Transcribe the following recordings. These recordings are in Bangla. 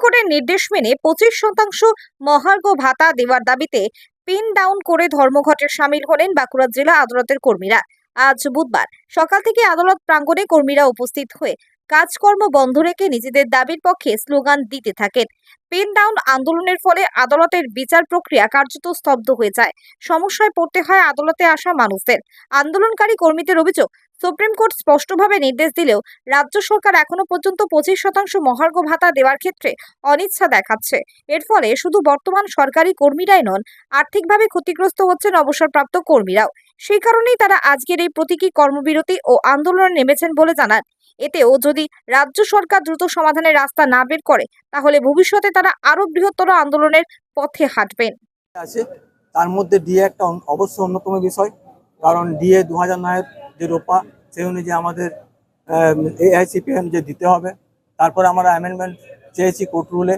কোর্টের নির্দেশ মেনে পঁচিশ শতাংশ মহার্ঘ ভাতা দেওয়ার দাবিতে পিন ডাউন করে ধর্মঘটে সামিল হলেন বাঁকুড়া জেলা আদালতের কর্মীরা। আজ বুধবার সকাল থেকে আদালত প্রাঙ্গণে কর্মীরা উপস্থিত হয়ে কাজকর্ম বন্ধ রেখে নিজেদের দাবির পক্ষে স্লোগান দিতে থাকেন। পেন ডাউন আন্দোলনের ফলে আদালতের বিচার প্রক্রিয়া কার্যত স্তব্ধ হয়ে যায়। সমস্যায় পড়তে হয় আদালতে আসা মানুষদের। আন্দোলনকারী কর্মীদের অভিযোগ সুপ্রিম কোর্ট স্পষ্টভাবে নির্দেশ দিলেও রাজ্য সরকার এখনও পর্যন্ত পঁচিশ শতাংশ মহার্ঘ ভাতা দেওয়ার ক্ষেত্রে অনিচ্ছা দেখাচ্ছে। এর ফলে শুধু বর্তমান সরকারি কর্মীরাই নন, আর্থিকভাবে ক্ষতিগ্রস্ত হচ্ছেন অবসরপ্রাপ্ত কর্মীরাও। সেই কারণেই তারা আজকের এই প্রতীকী কর্মবিরতি ও আন্দোলনে নেমেছেন বলে জানান। এতেও যদি রাজ্য সরকার দ্রুত সমাধানের রাস্তা না বের করে, তাহলে ভবিষ্যতে তারা আরও বৃহত্তর আন্দোলনের পথে হাঁটবেন। আছে, তার মধ্যে ডিএ একটা অবশ্য অন্যতম বিষয় কারণ ডিএ দু হাজার নয়ের যে রোপা, সেই অনুযায়ী আমাদের এআইসিপিএম যে দিতে হবে। তারপরে আমরা অ্যামেন্ডমেন্ট চেয়েছি কোর্ট রুলে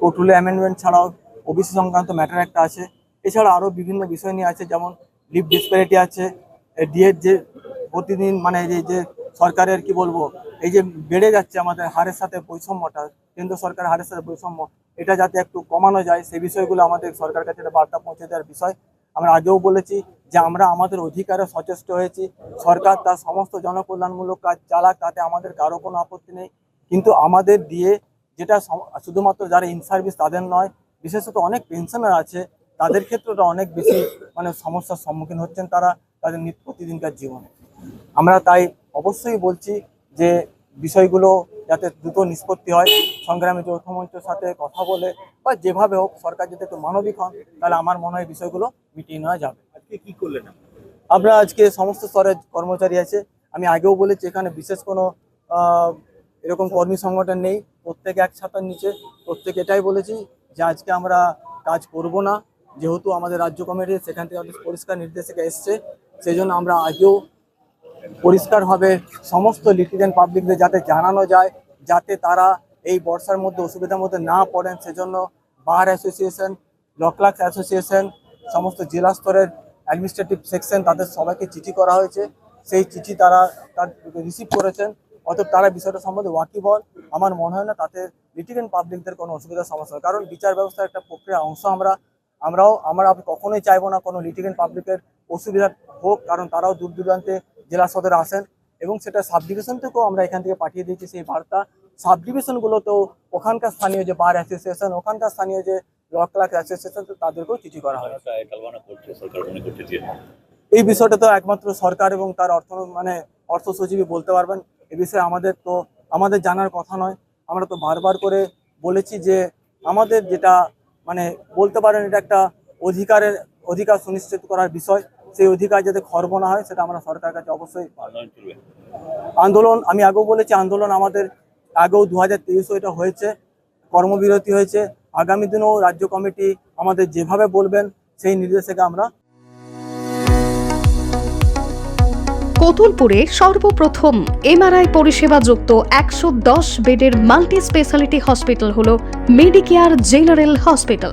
কোর্ট রুলে অ্যামেন্ডমেন্ট ছাড়াও ওবিসি সংক্রান্ত ম্যাটার একটা আছে। এছাড়া আরও বিভিন্ন বিষয় নিয়ে আছে, যেমন লিভ ডিসপ্যারিটি আছে। ডিএর যে প্রতিদিন মানে এই যে সরকারের, কি বলব, এই যে বেড়ে যাচ্ছে আমাদের হারের সাথে বৈষম্যটা, কেন্দ্র সরকার হারের সাথে বৈষম্য, এটা যাতে একটু কমানো যায়, সেই বিষয়গুলো আমাদের সরকার কাছে বার্তা পৌঁছে দেওয়ার বিষয়। আমরা আগেও বলেছি যে আমরা আমাদের অধিকারে সচেষ্ট হয়েছি। সরকার তার সমস্ত জনকল্যাণমূলক কাজ চালাক, তাতে আমাদের কারও কোনো আপত্তি নেই। কিন্তু আমাদের দিয়ে যেটা শুধুমাত্র যারা ইন সার্ভিস তাদের নয়, বিশেষত অনেক পেনশনার আছে, তাদের ক্ষেত্রে ওটা অনেক বেশি মানে সমস্যার সম্মুখীন হচ্ছেন তারা তাদের প্রতিদিনকার জীবনে। আমরা তাই অবশ্যই বলছি যে বিষয়গুলো যাতে দ্রুত নিষ্পত্তি হয় সংগ্রামী যৌথ মঞ্চের সাথে কথা বলে বা যেভাবে হোক সরকার যদি একটু মানবিক হন তাহলে আমার মনে হয় বিষয়গুলো মিটিয়ে নেওয়া যাবে। আজকে কি করলেন? আমরা আজকে সমস্ত স্তরের কর্মচারী আছে। আমি আগেও বলেছি এখানে বিশেষ কোনো এরকম কর্মী সংগঠন নেই। প্রত্যেক এক ছাতার নিচে। প্রত্যেক এটাই বলেছি যে আজকে আমরা কাজ করব না। যেহেতু আমাদের রাজ্য কমিটি সেখান থেকে পরিষ্কার নির্দেশিকা এসছে সেই জন্য আমরা আগেও পরিষ্কারভাবে সমস্ত লিটিজেন পাবলিকদের যাতে জানানো যায়, যাতে তারা এই বর্ষার মধ্যে অসুবিধার মধ্যে না পড়েন। সেজন্য বার অ্যাসোসিয়েশন লকলাক্স অ্যাসোসিয়েশন সমস্ত জেলা স্তরের অ্যাডমিনিস্ট্রেটিভ সেকশন তাদের সবাইকে চিঠি করা হয়েছে। সেই চিঠি তারা তার রিসিভ করেছেন। অতএব তারা বিষয়টা সম্বন্ধে ওয়াকিবল আমার মনে হয় না তাতে লিটিগেন্ট পাবলিকদের কোনো অসুবিধার সমস্যা কারণ বিচার ব্যবস্থার একটা প্রক্রিয়া অংশ আমরা, আমরাও, আমরা কখনোই চাইব না কোনো লিটিগেন্ট পাবলিকের অসুবিধা হোক, কারণ তারাও দূর দূরান্তে জেলা সদরে আসেন এবং সেটা সাব ডিভিশন থেকেও আমরা এখান থেকে পাঠিয়ে দিয়েছি সেই বার্তা। সাব ডিভিশনগুলোতেও ওখানকার স্থানীয় যে বার অ্যাসোসিয়েশন ওখানকার স্থানীয় যে ল ক্লাক অ্যাসোসিয়েশন তাদেরকেও চিঠি করা হয় এই বিষয়টা তো একমাত্র সরকার এবং তার অর্থ মানে অর্থ সচিবই বলতে পারবেন। এ বিষয়ে আমাদের তো আমাদের জানার কথা নয়। আমরা তো বারবার করে বলেছি যে আমাদের যেটা মানে বলতে পারেন এটা একটা অধিকারের অধিকার সুনিশ্চিত করার বিষয়। সেই অধিকার যাতে খর্ব না হয় সেটা আমরা সরকারের কাছে অবশ্যই আন্দোলন আমি আগেও বলেছি আন্দোলন আমাদের আগেও দু হাজার তেইশও এটা হয়েছে কর্মবিরতি হয়েছে। আগামী দিনেও রাজ্য কমিটি আমাদের যেভাবে বলবেন সেই নির্দেশকে আমরা কতুলপুরে সর্বপ্রথম এমআরআই পরিষেবা যুক্ত একশো দশ বেডের মাল্টি স্পেশালিটি হসপিটাল হল মেডিকেয়ার জেনারেল হসপিটাল।